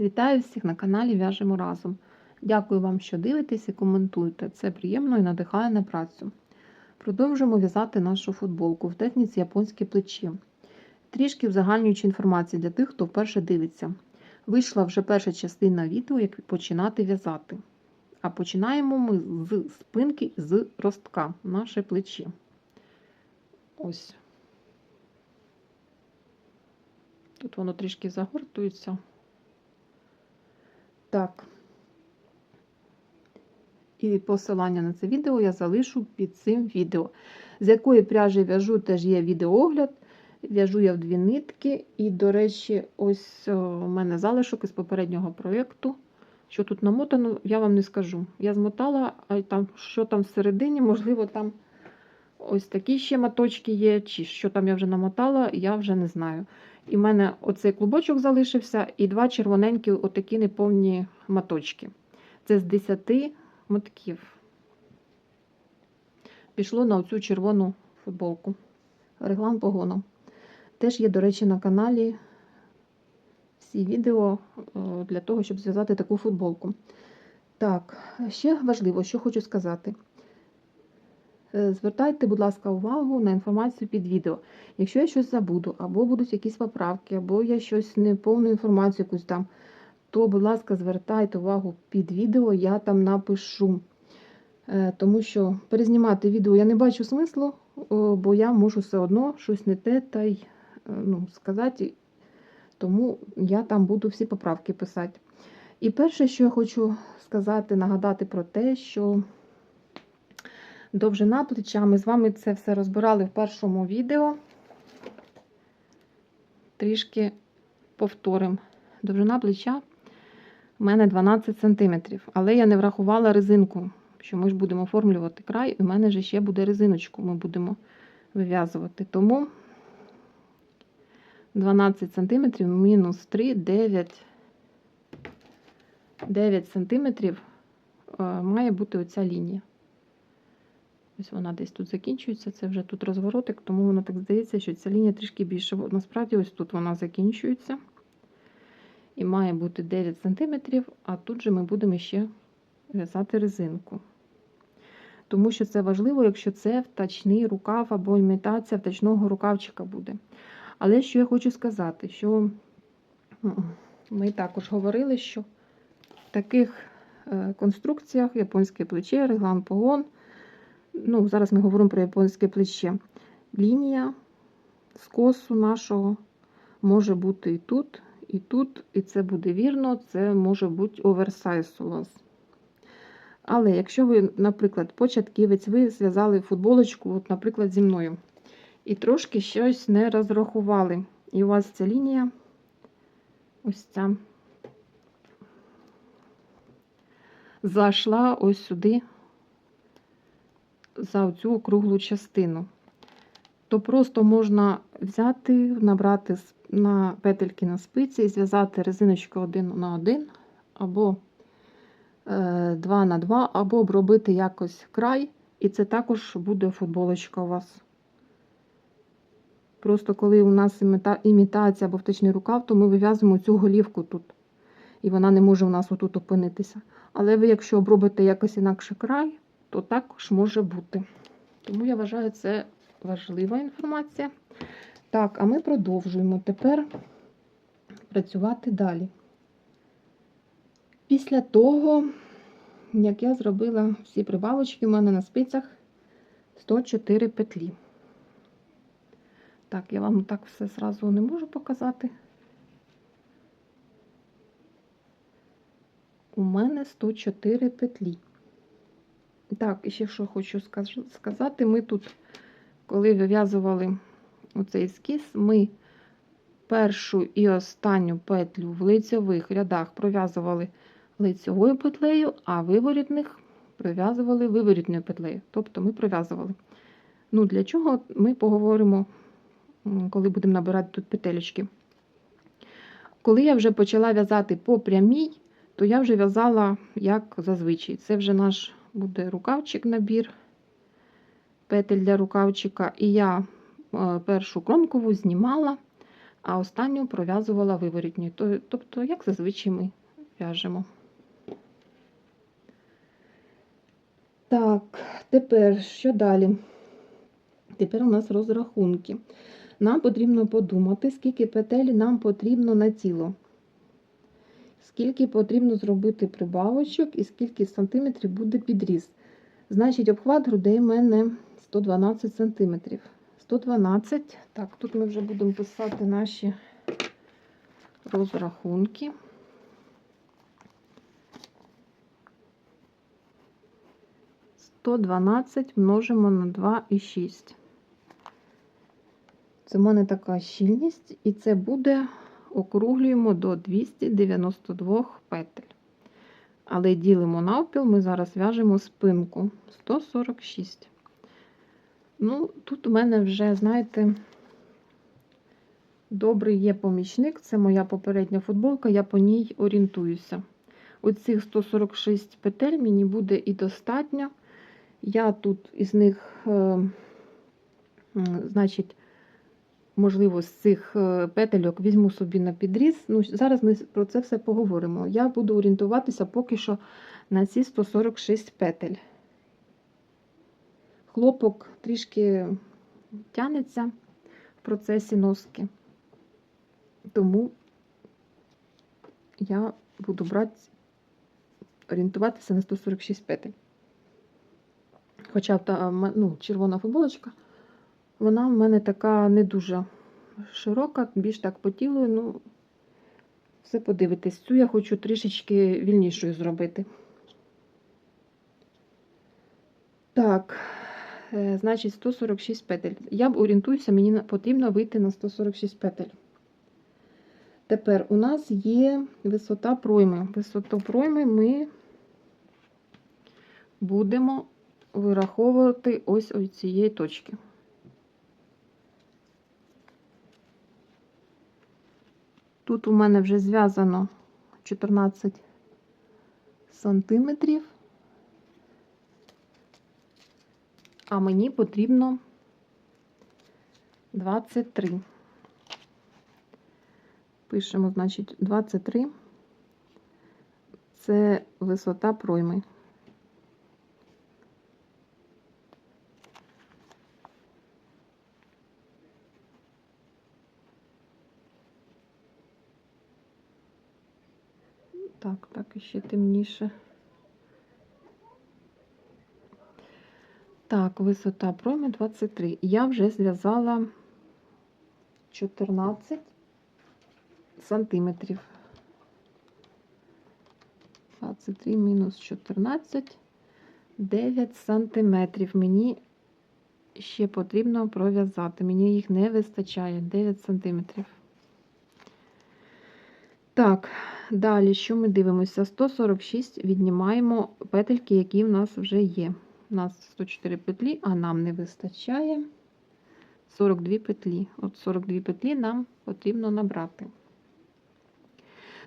Вітаю всіх на каналі В'яжемо разом. Дякую вам, що дивитесь і коментуєте. Це приємно і надихає на працю. Продовжуємо в'язати нашу футболку в техніці японське плечі. Трішки узагальнюючи інформацію для тих, хто вперше дивиться. Вийшла вже перша частина відео, як починати в'язати. А починаємо ми з спинки з ростка, наше плечі. Ось. Тут воно трішки загортується. Так. І посилання на це відео я залишу під цим відео. З якої пряжі в'яжу, теж є відеоогляд. В'яжу я в дві нитки. І, до речі, ось у мене залишок із попереднього проєкту. Що тут намотано, я вам не скажу. Я змотала, а там, що там всередині, можливо, там ось такі ще моточки є, чи що там я вже намотала, я вже не знаю. І в мене оцей клубочок залишився, і два червоненькі, отакі неповні моточки. Це з 10 мотків. Пішло на оцю червону футболку. Реглан погоном. Теж є, до речі, на каналі всі відео е, для того, щоб зв'язати таку футболку. Так, ще важливо, що хочу сказати. Е, Звертайте, будь ласка, увагу на інформацію під відео. Якщо я щось забуду, або будуть якісь поправки, або я щось неповну інформацію якусь там, то, будь ласка, звертайте увагу під відео, я там напишу. Е, Тому що перезнімати відео я не бачу смислу, бо я можу все одно щось не те та й е, ну, сказати. Тому я там буду всі поправки писати. І перше, що я хочу сказати, нагадати про те, що довжина плеча. Ми з вами це все розбирали в першому відео. Трішки повторимо. Довжина плеча у мене 12 см, але я не врахувала резинку, що ми ж будемо оформлювати край, і в мене же ще буде резиночку, ми будемо вив'язувати. Тому 12 см мінус 3, 9, 9 см має бути оця лінія. Ось вона десь тут закінчується, це вже тут розворотик, тому воно так здається, що ця лінія трішки більше. Насправді, ось тут вона закінчується. І має бути 9 см, а тут же ми будемо ще в'язати резинку. Тому що це важливо, якщо це втачний рукав або імітація втачного рукавчика буде. Але що я хочу сказати, що ми також говорили, що в таких е, конструкціях японське плече, реглан погон ну, зараз ми говоримо про японське плече. Лінія скосу нашого може бути і тут, і тут, і це буде вірно, це може бути оверсайз у вас. Але якщо ви, наприклад, початківець, ви зв'язали футболочку, от, наприклад, зі мною, і трошки щось не розрахували, і у вас ця лінія, ось ця, зайшла ось сюди за цю округлу частину. То просто можна взяти, набрати на петельки на спиці і зв'язати резиночку один на один, або е, два на два, або обробити якось край, і це також буде футболочка у вас. Просто коли у нас імітація або втечний рукав, то ми вив'язуємо цю голівку тут. І вона не може у нас отут опинитися. Але ви, якщо обробите якось інакше край, то також може бути. Тому я вважаю, це важлива інформація. Так, а ми продовжуємо тепер працювати далі. Після того, як я зробила всі прибавочки, у мене на спицях 104 петлі. Так, я вам так все зразу не можу показати. У мене 104 петлі. Так, і ще що хочу сказати, ми тут, коли вив'язували оцей ескіз, ми першу і останню петлю в лицьових рядах пров'язували лицьовою петлею, а виворітних пров'язували виворітною петлею. Тобто ми пров'язували. Ну, Для чого ми поговоримо, коли будемо набирати тут петелечки. Коли я вже почала в'язати по прямій, то я вже в'язала як зазвичай. Це вже наш буде рукавчик набір, петель для рукавчика. І я е, першу кромкову знімала, а останню пров'язувала виворітньою. Тобто, як зазвичай ми в'яжемо. Так, тепер що далі? Тепер у нас розрахунки. Нам потрібно подумати, скільки петель нам потрібно на тіло. Скільки потрібно зробити прибавочок і скільки сантиметрів буде підріз. Значить, обхват грудей в мене 112 сантиметрів. 112. Так, тут ми вже будемо писати наші розрахунки. Сто дванадцять множимо на 2,6. Це в мене така щільність, і це буде, округлюємо до 292 петель. Але ділимо навпіл, ми зараз в'яжемо спинку 146. Ну, тут у мене вже, знаєте, добрий є помічник. Це моя попередня футболка, я по ній орієнтуюся. Оцих 146 петель мені буде і достатньо. Я тут із них, е, значить, можливо, з цих е, петельок візьму собі на підріз. Ну, зараз ми про це все поговоримо. Я буду орієнтуватися поки що на ці 146 петель. Хлопок трішки тянеться в процесі носки, тому я буду брати, орієнтуватися на 146 петель. Хоча та ну, червона футболочка, вона в мене така не дуже широка, більш так по тілу. Ну, все подивитись. Цю я хочу трішечки вільнішою зробити. Так, е, значить, 146 петель. Я б орієнтуюся, мені потрібно вийти на 146 петель. Тепер у нас є висота пройми. Висоту пройми ми будемо вираховувати ось цієї точки. Тут у мене вже зв'язано 14 сантиметрів, а мені потрібно 23. Пишемо, значить, 23 це висота пройми. Так, так, іще темніше. Так, висота промі 23. Я вже зв'язала 14 сантиметрів. 23 мінус 14, 9 сантиметрів. Мені ще потрібно пров'язати. Мені їх не вистачає 9 сантиметрів. Так, далі, що ми дивимося? 146 віднімаємо петельки, які в нас вже є. У нас 104 петлі, а нам не вистачає 42 петлі. От 42 петлі нам потрібно набрати.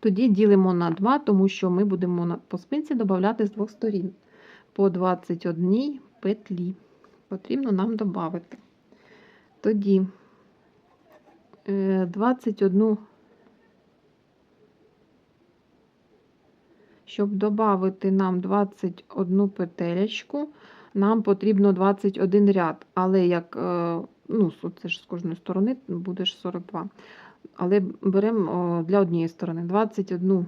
Тоді ділимо на 2, тому що ми будемо по спинці додати з двох сторін. По 21 петлі потрібно нам додати. Тоді е, 21 Щоб додати нам 21 петелечку, нам потрібно 21 ряд. Але як, е, ну, це ж з кожної сторони буде ж 42. Але беремо для однієї сторони 21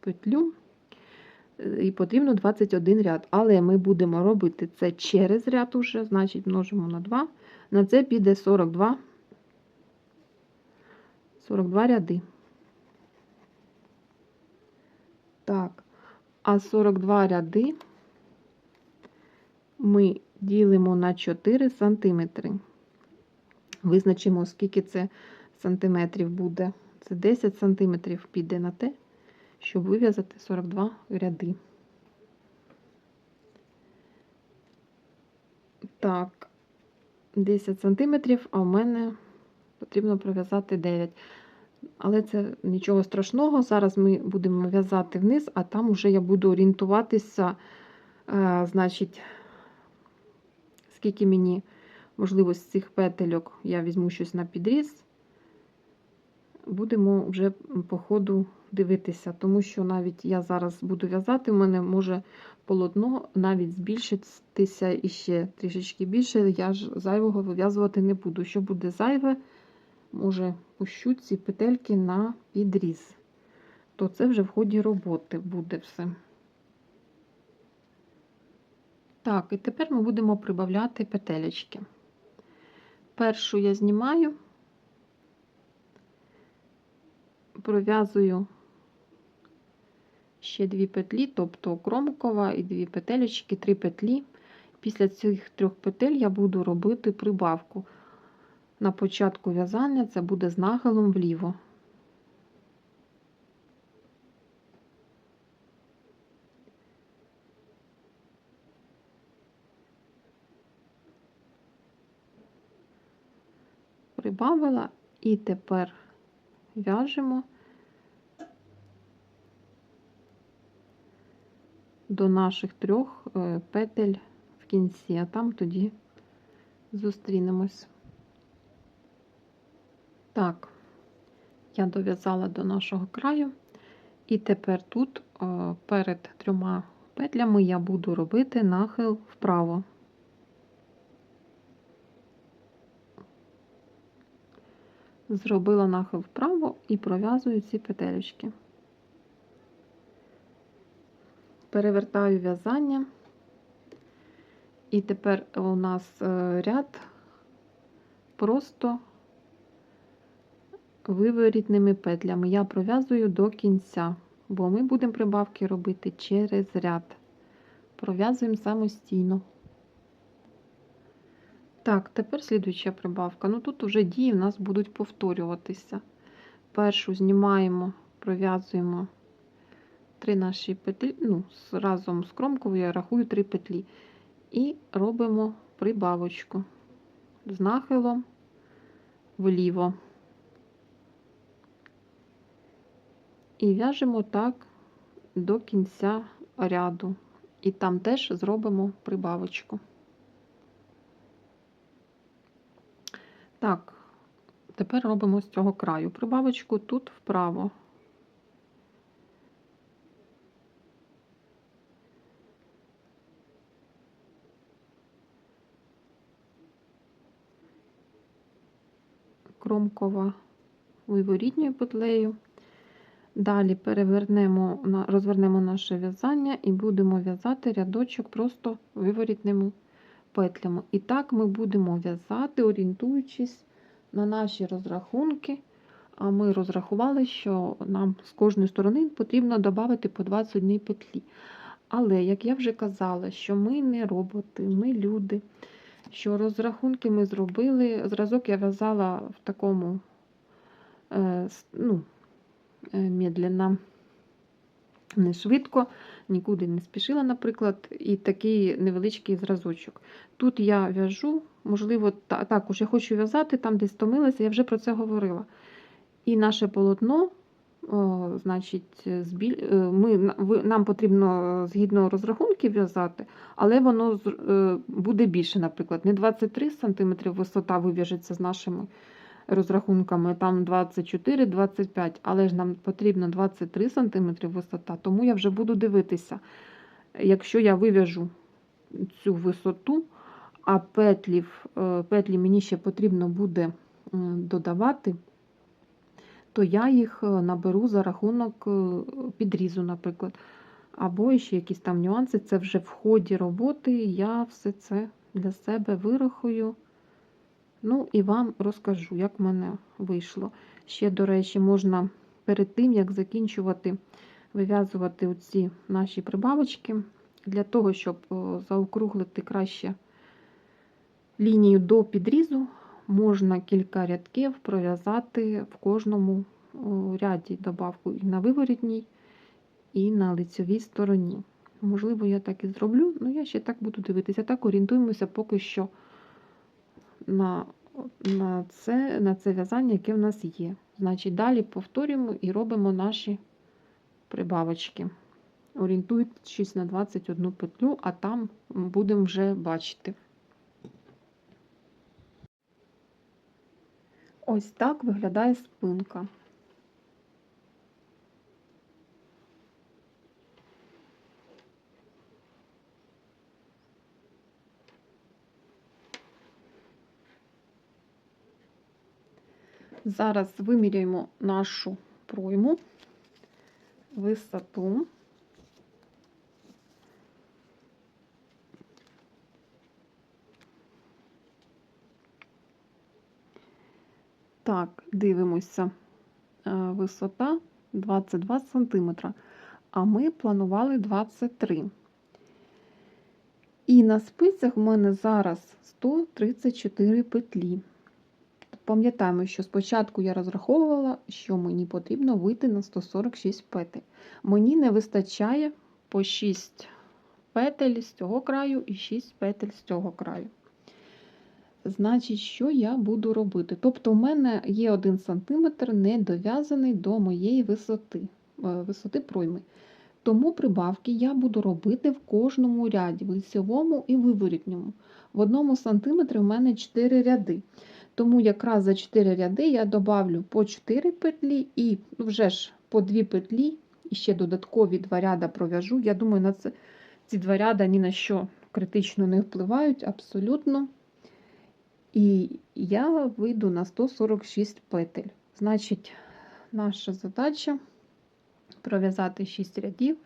петлю і потрібно 21 ряд. Але ми будемо робити це через ряд уже, значить множимо на 2. На це піде 42, 42 ряди. Так. А 42 ряди ми ділимо на 4 сантиметри. Визначимо, скільки це сантиметрів буде. Це 10 сантиметрів піде на те, щоб вив'язати 42 ряди. Так, 10 сантиметрів, а в мене потрібно пров'язати 9. Але це нічого страшного. Зараз ми будемо в'язати вниз, а там вже я буду орієнтуватися, е, значить, скільки мені, можливо, з цих петельок я візьму щось на підріз. будемо вже по ходу дивитися, тому що навіть я зараз буду в'язати, в мене може полотно навіть збільшитися і ще трішечки більше. Я ж зайвого вив'язувати не буду. Що буде зайве, може пущу ці петельки на підріз. То це вже в ході роботи буде все. Так, і тепер ми будемо прибавляти петелечки. Першу я знімаю, пров'язую ще дві петлі, тобто кромкова і дві петелечки, три петлі. Після цих трьох петель я буду робити прибавку. На початку в'язання це буде з нахилом вліво. Прибавила і тепер в'яжемо до наших трьох е, петель в кінці, а там тоді зустрінемось. Так, я дов'язала до нашого краю, і тепер тут е, перед трьома петлями я буду робити нахил вправо. Зробила нахил вправо і пров'язую ці петелечки. Перевертаю в'язання, і тепер у нас е, ряд просто виворітними петлями. Я пров'язую до кінця, бо ми будемо прибавки робити через ряд. Пров'язуємо самостійно. Так, тепер слідуюча прибавка. Ну тут вже дії в нас будуть повторюватися. Першу знімаємо, пров'язуємо три наші петлі, ну, разом з кромкою я рахую три петлі. І робимо прибавочку з нахилом вліво. І в'яжемо так до кінця ряду. І там теж зробимо прибавочку. Так, тепер робимо з цього краю прибавочку тут вправо. Кромкова виворітньою петлею. Далі перевернемо, розвернемо наше в'язання і будемо в'язати рядочок просто виворітними петлями. І так ми будемо в'язати, орієнтуючись на наші розрахунки. А ми розрахували, що нам з кожної сторони потрібно додати по 21 петлі. Але, як я вже казала, що ми не роботи, ми люди, що розрахунки ми зробили. Зразок я в'язала в такому е, ну, медленно, не швидко, нікуди не спішила, наприклад, і такий невеличкий зразочок. Тут я в'яжу, можливо, також я хочу в'язати, там десь стомилася, я вже про це говорила. І наше полотно, о, значить, е, ми, нам потрібно згідно розрахунків в'язати, але воно е, буде більше, наприклад, не 23 см висота вив'яжеться з нашими розрахунками, там 24-25, але ж нам потрібно 23 см висота, тому я вже буду дивитися, якщо я вив'яжу цю висоту, а петлів, е, петлі мені ще потрібно буде додавати, то я їх е, наберу за рахунок е, підрізу, наприклад. Або ще якісь там нюанси. Це вже в ході роботи. Я все це для себе вирахую. Ну і вам розкажу, як в мене вийшло. Ще, до речі, можна перед тим, як закінчувати вив'язувати оці наші прибавочки, для того, щоб заокруглити краще лінію до підрізу, можна кілька рядків пров'язати в кожному ряді добавку і на виворітній, і на лицьовій стороні. Можливо, я так і зроблю, але я ще так буду дивитися. Так орієнтуємося поки що на, на, це, на це в'язання, яке в нас є. Значить, далі повторюємо і робимо наші прибавочки. Орієнтуючись на 21 петлю, а там будемо вже бачити. Ось так виглядає спинка. Зараз виміряємо нашу пройму, висоту. Так, дивимося. Е, Висота 22 см, а ми планували 23 І на спицях в мене зараз 134 петлі. Пам'ятаємо, що спочатку я розраховувала, що мені потрібно вийти на 146 петель. Мені не вистачає по 6 петель з цього краю і 6 петель з цього краю. Значить, що я буду робити? Тобто, у мене є 1 см не дов'язаний до моєї висоти, е, висоти пройми. Тому прибавки я буду робити в кожному ряді, в лицевому і виворітньому. В одному сантиметрі в мене 4 ряди. Тому якраз за 4 ряди я добавлю по 4 петлі і вже ж по 2 петлі, і ще додаткові 2 ряда пров'яжу. Я думаю, на це, ці 2 ряда ні на що критично не впливають абсолютно. І я вийду на 146 петель. Значить, наша задача пров'язати 6 рядів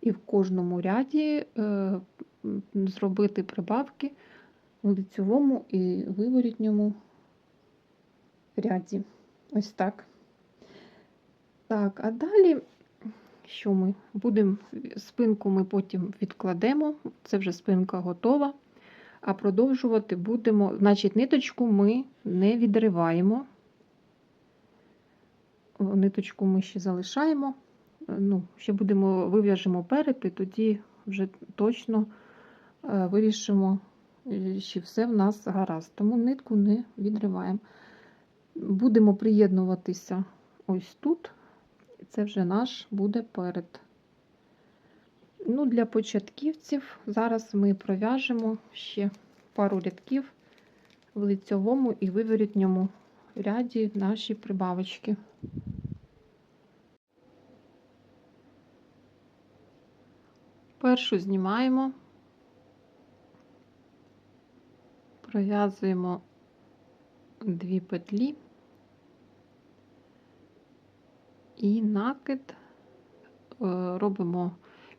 і в кожному ряді е, зробити прибавки в лицьовому і виворітньому ряді. Ось так. Так, а далі, що ми будемо, спинку ми потім відкладемо, це вже спинка готова. А продовжувати будемо, значить, ниточку ми не відриваємо. Ниточку ми ще залишаємо. Ну, Ще будемо вив'яжемо перед, і тоді вже точно е, вирішимо, чи все в нас гаразд. Тому нитку не відриваємо. Будемо приєднуватися ось тут. Це вже наш буде перед. Ну, Для початківців зараз ми пров'яжемо ще пару рядків в лицьовому і виворітньому ряді наші прибавочки. Першу знімаємо, пров'язуємо дві петлі і накид е, робимо,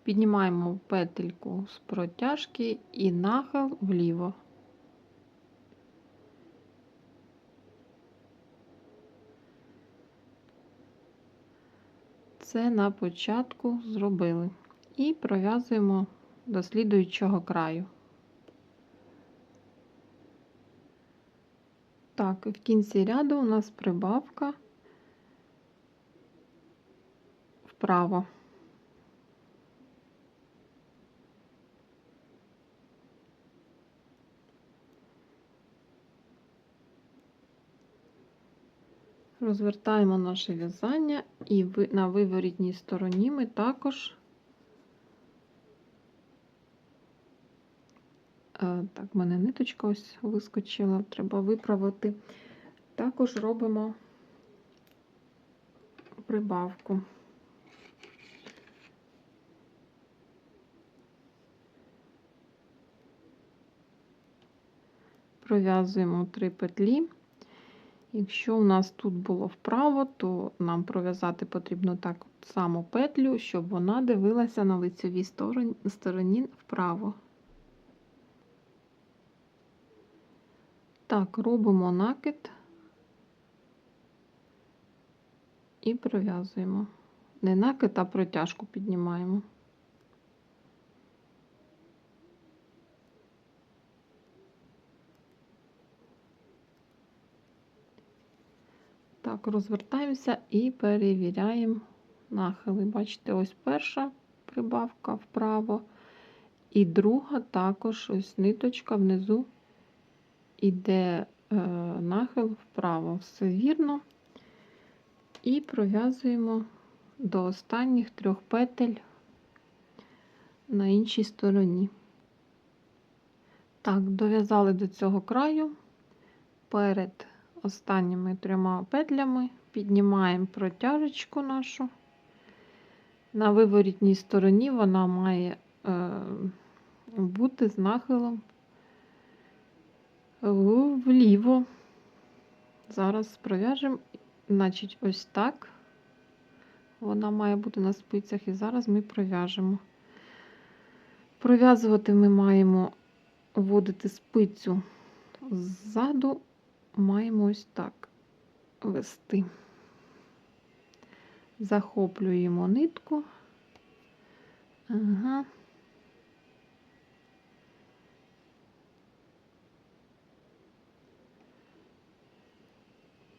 піднімаємо петельку з протяжки і нахил вліво. Це на початку зробили. І пров'язуємо до слідуючого краю. Так, в кінці ряду у нас прибавка вправо. Розвертаємо наше в'язання і на виворітній стороні ми також Е, так, в мене ниточка ось вискочила, треба виправити. Також робимо прибавку. Пров'язуємо три петлі. Якщо у нас тут було вправо, то нам пров'язати потрібно так само петлю, щоб вона дивилася на лицевій стороні вправо. Так, робимо накид і пров'язуємо. Не накид, а протяжку піднімаємо. Так, розвертаємося і перевіряємо нахили. Бачите, ось перша прибавка вправо, і друга також ось ниточка внизу іде е, нахил вправо. Все вірно. І пров'язуємо до останніх трьох петель на іншій стороні. Так, дов'язали до цього краю, перед останніми трьома петлями піднімаємо протяжечку нашу. На виворітній стороні вона має е, бути з нахилом вліво. Зараз пров'яжемо, значить, ось так. Вона має бути на спицях, і зараз ми пров'яжемо. Пров'язувати ми маємо вводити спицю ззаду, маємо ось так вести. Захоплюємо нитку. Ага.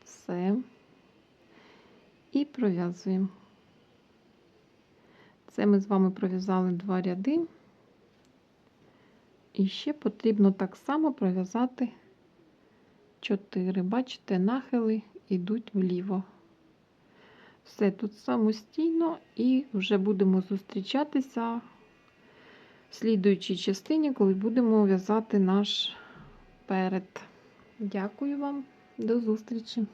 Все. І пров'язуємо. Це ми з вами пров'язали два ряди. І ще потрібно так само пров'язати 4. Бачите, нахили йдуть вліво. Все тут самостійно, і вже будемо зустрічатися в слідуючій частині, коли будемо в'язати наш перед. Дякую вам, до зустрічі!